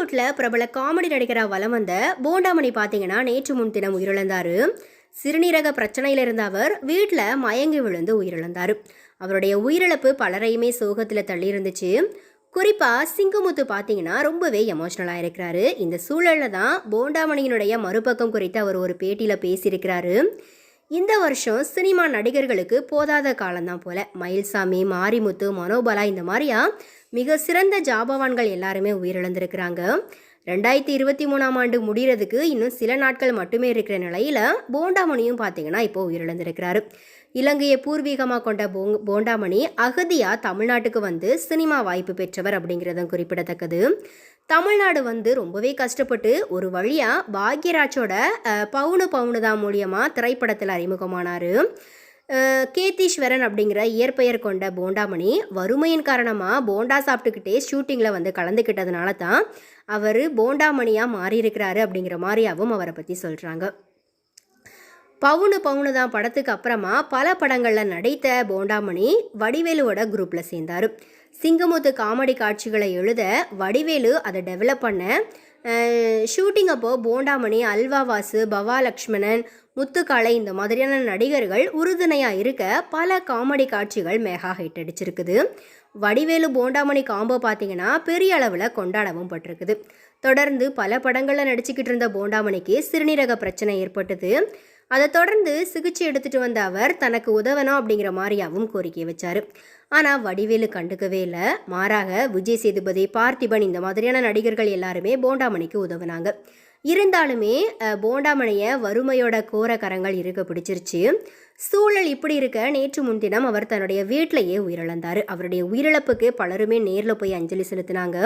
கோலிவுட்ல பிரபல காமெடி நடிகராக வலம் வந்த போண்டாமணி பார்த்தீங்கன்னா நேற்று முன்தினம் உயிரிழந்தார். சிறுநீரக பிரச்சனையில் இருந்த அவர் வீட்டில் மயங்கி விழுந்து உயிரிழந்தார். அவருடைய உயிரிழப்பு பலரையுமே சோகத்தில் தள்ளி இருந்துச்சு. குறிப்பாக சிங்கமுத்து பார்த்தீங்கன்னா ரொம்பவே எமோஷ்னலாக இருக்கிறாரு. இந்த சூழலில் தான் போண்டாமணியினுடைய மறுபக்கம் குறித்து அவர் ஒரு பேட்டியில் பேசியிருக்கிறாரு. இந்த வருஷம் சினிமா நடிகர்களுக்கு போதாத காலம்தான் போல. மயில்சாமி மாரிமுத்து மனோபலா இந்த மாதிரியா மிக சிறந்த ஜாபவான்கள் எல்லாருமே உயிரிழந்திருக்கிறாங்க. ரெண்டாயிரத்தி இருபத்தி மூணாம் ஆண்டு முடிகிறதுக்கு இன்னும் சில நாட்கள் மட்டுமே இருக்கிற நிலையில் போண்டாமணியும் பார்த்தீங்கன்னா இப்போ உயிரிழந்திருக்கிறாரு. இலங்கையை பூர்வீகமாக கொண்ட போங் போண்டாமணி அகதியாக தமிழ்நாட்டுக்கு வந்து சினிமா வாய்ப்பு பெற்றவர் அப்படிங்கிறதும் குறிப்பிடத்தக்கது. தமிழ்நாடு வந்து ரொம்பவே கஷ்டப்பட்டு ஒரு வழியாக பாக்யராஜோட பவுனு பவுனுதா மூலியமாக திரைப்படத்தில் அறிமுகமானார். கேத்தீஸ்வரன் அப்படிங்கிற இயற்பெயர் கொண்ட போண்டாமணி வறுமையின் காரணமாக போண்டா சாப்பிட்டுக்கிட்டே ஷூட்டிங்கில் வந்து கலந்துக்கிட்டதுனால தான் அவர் போண்டாமணியாக மாறியிருக்கிறாரு அப்படிங்கிற மாதிரியாவும் அவரை பற்றி சொல்கிறாங்க பவுனு பவுனு தான் படத்துக்கு அப்புறமா பல படங்களில் நடித்த போண்டாமணி வடிவேலுவோட குரூப்பில் சேர்ந்தார். சிங்கமுத்து காமெடி காட்சிகளை எழுத வடிவேலு அதை டெவலப் பண்ண ஷூட்டிங் அப்போ போண்டாமணி அல்வா வாசு பவா லக்ஷ்மணன் முத்துக்காலை இந்த மாதிரியான நடிகர்கள் உறுதுணையாக இருக்க பல காமெடி காட்சிகள் மேகா ஹைட் அடிச்சிருக்குது. வடிவேலு போண்டாமணி காம்போ பார்த்தீங்கன்னா பெரிய அளவில் கொண்டாடவும் பட்டிருக்குது. தொடர்ந்து பல படங்களில் நடிச்சுக்கிட்டு இருந்த போண்டாமணிக்கு சிறுநீரக பிரச்சனை ஏற்பட்டது. அதை தொடர்ந்து சிகிச்சை எடுத்துட்டு வந்த அவர் தனக்கு உதவணும் அப்படிங்கிற மாதிரியாவும் கோரிக்கை வச்சார். ஆனால் வடிவேலு கண்டுக்கவே இல்லை. மாறாக விஜய் சேதுபதி பார்த்திபன் இந்த மாதிரியான நடிகர்கள் எல்லாருமே போண்டாமணிக்கு உதவுனாங்க. இருந்தாலுமே அஹ், போண்டாமணியை வறுமையோட கோர கரங்கள் இருக்க பிடிச்சிருச்சு. சூழல் இப்படி இருக்க நேற்று முன்தினம் அவர் தன்னுடைய வீட்டிலேயே உயிரிழந்தார். அவருடைய உயிரிழப்புக்கு பலருமே நேரில் போய் அஞ்சலி செலுத்தினாங்க.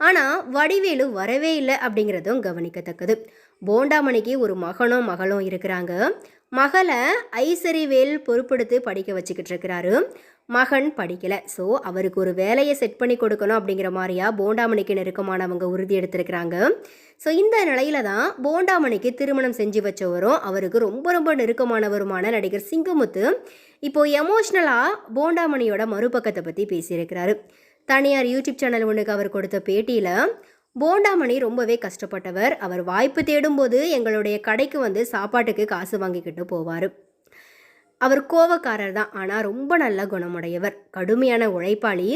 ஆனால் வடிவேலு வரவே இல்லை அப்படிங்கிறதும் கவனிக்கத்தக்கது. போண்டாமணிக்கு ஒரு மகனும் மகளும் இருக்கிறாங்க. மகளை ஐசரிவேல் பொறுப்பெடுத்து படிக்க வச்சுக்கிட்டு இருக்கிறாரு. மகன் படிக்கலை. ஸோ அவருக்கு ஒரு வேலையை செட் பண்ணி கொடுக்கணும் அப்படிங்கிற மாதிரியா போண்டாமணிக்கு நெருக்கமானவங்க உறுதி எடுத்திருக்கிறாங்க. ஸோ இந்த நிலையில தான் போண்டாமணிக்கு திருமணம் செஞ்சு வச்சவரும் அவருக்கு ரொம்ப ரொம்ப நெருக்கமானவருமான நடிகர் சிங்கமுத்து இப்போ எமோஷ்னலாக போண்டாமணியோட மறுபக்கத்தை பற்றி பேசியிருக்கிறாரு. தனியார் யூடியூப் சேனல் ஒன்றுக்கு அவர் கொடுத்த பேட்டியில் போண்டாமணி ரொம்பவே கஷ்டப்பட்டவர். அவர் வாய்ப்பு தேடும்போது எங்களுடைய கடைக்கு வந்து சாப்பாட்டுக்கு காசு வாங்கிக்கிட்டு போவார். அவர் கோவக்காரர் தான். ஆனால் ரொம்ப நல்ல குணமுடையவர். கடுமையான உழைப்பாளி.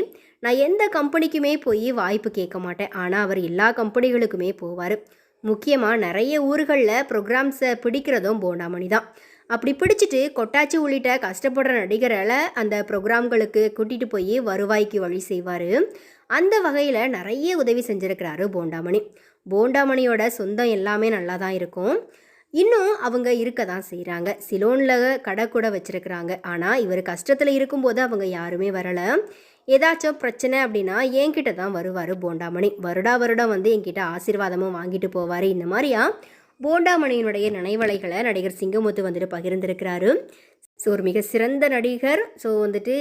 நான் எந்த கம்பெனிக்குமே போய் வாய்ப்பு கேட்க மாட்டேன். ஆனால் அவர் எல்லா கம்பெனிகளுக்குமே போவார். முக்கியமாக நிறைய ஊர்களில் ப்ரோக்ராம்ஸை பிடிக்கிறதும் போண்டாமணி தான். அப்படி பிடிச்சிட்டு கொட்டாச்சி உள்ளிட்ட கஷ்டப்படுற நடிகரால் அந்த ப்ரோக்ராம்களுக்கு கூட்டிகிட்டு போய் வருவாய்க்கு வழி செய்வார். அந்த வகையில் நிறைய உதவி செஞ்சுருக்கிறாரு போண்டாமணி. போண்டாமணியோட சொந்தம் எல்லாமே நல்லா தான் இருக்கும். இன்னும் அவங்க இருக்க தான் செய்கிறாங்க சிலோனில் கடை கூட வச்சுருக்கிறாங்க. ஆனால் இவர் கஷ்டத்தில் இருக்கும்போது அவங்க யாருமே வரலை. ஏதாச்சும் பிரச்சனை அப்படின்னா என்கிட்ட தான் வருவார் போண்டாமணி. வருடா வருடம் வந்து என்கிட்ட ஆசீர்வாதமும் வாங்கிட்டு போவார். இந்த மாதிரியா போண்டாமணியினுடைய நினைவலைகளை நடிகர் சிங்கமுத்து வந்துட்டு பகிர்ந்திருக்கிறாரு. ஸோ ஒரு மிக சிறந்த நடிகர். ஸோ வந்துட்டு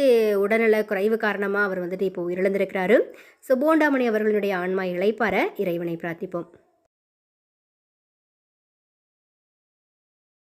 உடல்நல குறைவு காரணமாக அவர் வந்துட்டு இப்போ உயிரிழந்திருக்கிறாரு. ஸோ போண்டாமணி அவர்களுடைய ஆன்மா இழைப்பார இறைவனை பிரார்த்திப்போம்.